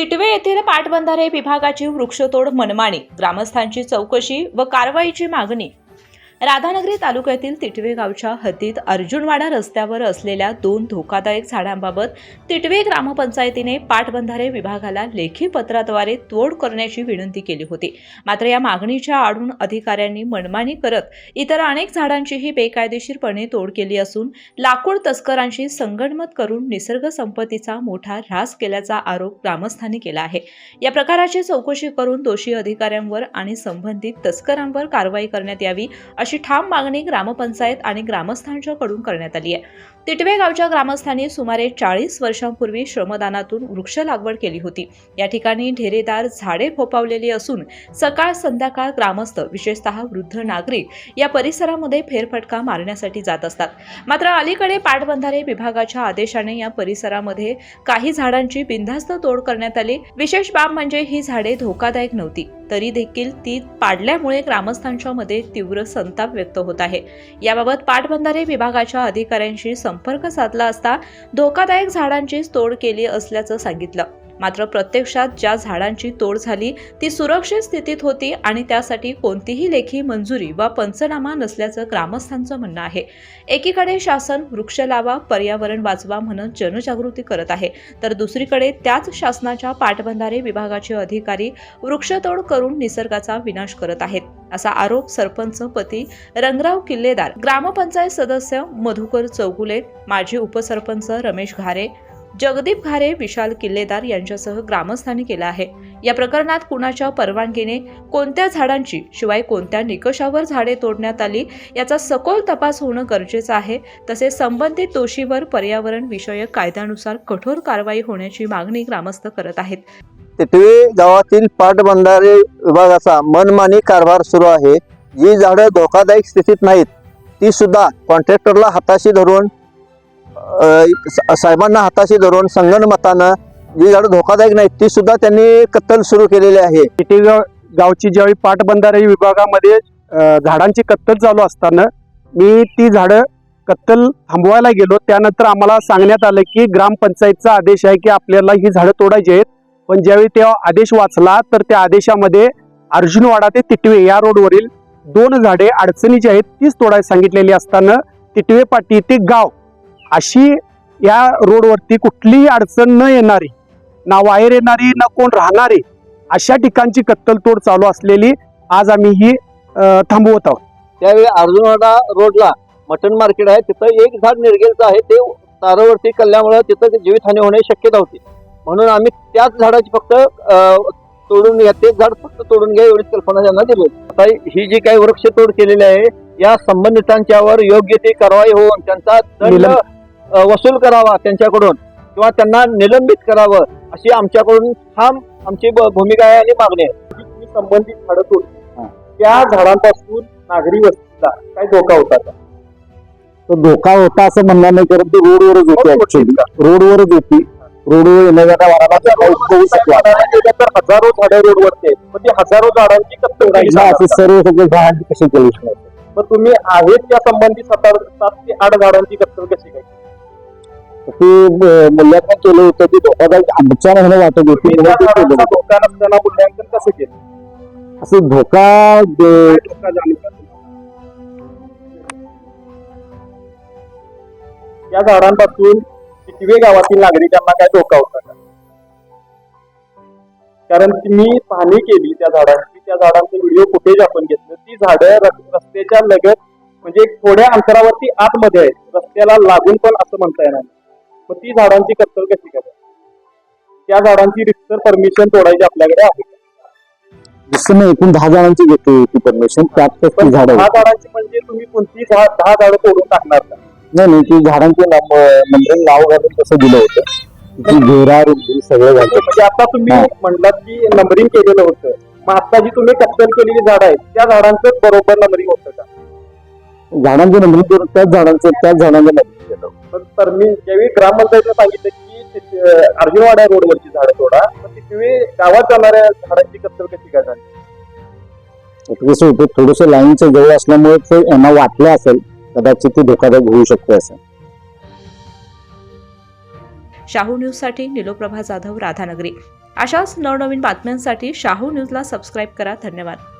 तिटवे येथील पाटबंधारे विभागाची वृक्षतोड मनमानी. ग्रामस्थांची चौकशी व कारवाईची मागणी. राधानगरी तालुक्यातील तिटवे गावच्या हद्दीत अर्जुनवाडा रस्त्यावर असलेल्या दोन धोकादायक झाडांबाबत तिटवे ग्रामपंचायतीने पाटबंधारे विभागाला लेखी पत्राद्वारे तोड करण्याची विनंती केली होती. मात्र या मागणीच्या आडून अधिकाऱ्यांनी मनमानी करत इतर अनेक झाडांचीही बेकायदेशीरपणे तोड केली असून लाकूड तस्करांशी संगणमत करून निसर्ग संपत्तीचा मोठा ऱ्हास केल्याचा आरोप ग्रामस्थांनी केला आहे. या प्रकाराची चौकशी करून दोषी अधिकाऱ्यांवर आणि संबंधित तस्करांवर कारवाई करण्यात यावी अशी ठाम मागणी ग्रामपंचायत आणि ग्रामस्थांच्याकडून करण्यात आली आहे. तिटवे गावच्या ग्रामस्थांनी सुमारे चाळीस वर्षांपूर्वी श्रमदानातून वृक्ष लागवड केली होती. या ठिकाणी ढेरेदार झाडे फोपावलेली असून सकाळ संध्याकाळ ग्रामस्थ विशेषतः वृद्ध नागरिक या परिसरामध्ये फेरफटका मारण्यासाठी जात असतात. मात्र अलीकडे पाटबंधारे विभागाच्या आदेशाने या परिसरामध्ये काही झाडांची बिनधास्त तोड करण्यात आली. विशेष बाब म्हणजे ही झाडे धोकादायक नव्हती. तरी देखील ती पाडल्यामुळे ग्रामस्थांच्या मध्ये तीव्र संताप व्यक्त होत आहे. याबाबत पाटबंधारे विभागाच्या अधिकाऱ्यांशी संपर्क साधला असता धोकादायक झाडांचीच तोड केली असल्याचं सांगितलं. मात्र प्रत्यक्षात ज्या झाडांची तोड झाली ती सुरक्षित स्थितीत होती आणि त्यासाठी कोणतीही लेखी मंजुरी वा पंचनामा नसल्याचं ग्रामस्थांचं म्हणणं आहे. एकीकडे शासन वृक्ष लावा पर्यावरण वाचवा म्हणून जनजागृती करत आहे तर दुसरीकडे त्याच शासनाच्या पाटबंधारे विभागाचे अधिकारी वृक्षतोड करून निसर्गाचा विनाश करत आहेत असा आरोप सरपंच पती रंगराव किल्लेदार ग्रामपंचायत सदस्य मधुकर चौगुले माजी उपसरपंच रमेश घारे जगदीप घारे विशाल किल्लेदार यांच्यासह ग्रामस्थांनी केला आहे. या प्रकरणात कुणाच्या परवानगीने कोणत्या झाडांची शिवाय कोणत्या निकषावर झाडे तोडण्यात आली याचा सखोल तपास होणं गरजेचं आहे. तसेच संबंधित दोषीवर पर्यावरण विषयक कायद्यानुसार कठोर कारवाई होण्याची मागणी ग्रामस्थ करत आहेत. तिटवे गावातील पाटबंधारे विभागाचा मनमानी कारभार सुरू आहे. जी झाडं धोकादायक स्थितीत नाहीत ती सुद्धा कॉन्ट्रॅक्टरला हाताशी धरून साहेबांना हाताशी धरून संगणमतानं जी झाडं धोकादायक नाहीत ती सुद्धा त्यांनी कत्तल सुरू केलेली आहे. पिटेगाव गावची ज्यावेळी पाटबंधारे विभागामध्ये झाडांची कत्तल चालू असताना मी ती झाडं कत्तल थांबवायला गेलो. त्यानंतर आम्हाला सांगण्यात आलं की ग्रामपंचायतचा आदेश आहे की आपल्याला ही झाडं तोडायची आहेत. पण ज्यावेळी तेव्हा आदेश वाचला तर त्या आदेशामध्ये अर्जुनवाडा ते तिटवे या रोडवरील दोन झाडे अडचणीची आहेत तीच तोडायला सांगितलेली असताना तिटवे पाटी ते गाव अशी या रोडवरती कुठलीही अडचण न येणारी ना वायर येणारी ना कोण राहणारी अशा ठिकाणची कत्तलतोड चालू असलेली आज आम्ही ही थांबवत आहोत. त्यावेळी अर्जुनवाडा रोडला मटन मार्केट आहे. तिथं एक झाड निर्गेलचं आहे. ते तारावरती कल्ल्यामुळे तिथं जीवितहानी होण्याची शक्यता होती. म्हणून आम्ही त्याच झाडाची फक्त तोडून घ्या. तेच झाड फक्त तोडून घ्या एवढीच कल्पना त्यांना दिली होती. आता ही जी काही वृक्षतोड केलेली आहे या संबंधितांच्यावर योग्य ती कारवाई होऊन त्यांचा वसूल करावा त्यांच्याकडून किंवा त्यांना निलंबित करावं अशी आमच्याकडून ठाम आमची भूमिका आहे आणि मागणी आहे. तुम्ही संबंधित झाडं तोडली त्या झाडांपासून नागरी वस्तीला काय धोका होता का? तो धोका होता असं म्हणणार नाही कारण ती रोडवरच होती ऍक्च्युली रोडवरच होती. रोडवर गेल्या तर हजारो झाडं रोडवरती पण ती हजारो झाडांची कत्तल असे सर्व सगळे झाडांची कशी केली. मग तुम्ही आहेत त्या संबंधित सात सात ते आठ झाडांची कत्तल कशी काय? ते मूल्यांकन केलं होतं ते धोकादायक आमच्या म्हणून वाटत होती. म्हणून ते केलं मूल्यांकन कसं केलं? असं धोका अं, काय धोका जाणीव का तुम्हाला? या झाडांपासून कितवे गावातील नागरिकांना काय धोका होता का? कारण मी पाहणी केली त्या झाडांची त्या झाडांचे व्हिडिओ फुटेज आपण घेतलं. ती झाडं रस- रस्त्याच्या लगत म्हणजे एक थोड्या अंतरावरती आतमध्ये आहेत. रस्त्याला लागून पण असं म्हणता येणार नाही. मग ती झाडांची कत्तल कशी करायची? त्या झाडांची रिक्सर परमिशन तोडायची आपल्याकडे आहे एकूण दहा जणांची घेतली होती परमिशन. त्यात ती झाडं दहा. झाडांची म्हणजे तुम्ही कोणती दहा दहा झाडं तोडून टाकणार का? नाही नाही ती झाडांचे नंबरिंग नाव घालून तसं दिलं होतं. ती घेरा रुंदी सगळं झालं म्हणजे आता तुम्ही हा. म्हणलात की नंबरिंग केलेलं होतं. मग आता जी तुम्ही कत्तल केलेली झाड आहेत त्या झाडांचं बरोबर नंबरिंग होतं का? झाडांचे नंबरिंग करून त्याच झाडांचं त्याच झाडांचं नंबरिंग केलं तर मी ज्यावेळी ग्रामपंचायतने सांगितलं की तिथे, अं, अर्जुनवाडा रोडवरची झाडं तोडा मग तिथे गावात जाणाऱ्या झाडांची कत्तल कशी काय झाली? थोडस लाईनच्या जवळ असल्यामुळे ते यांना वाटलं असेल कदाचित ते धोकादायक होऊ शकते असं. शाहू न्यूजसाठी निलोप्रभा जाधव राधानगरी. अशाच नवनवीन बातम्यांसाठी शाहू न्यूजला सबस्क्राईब करा. धन्यवाद.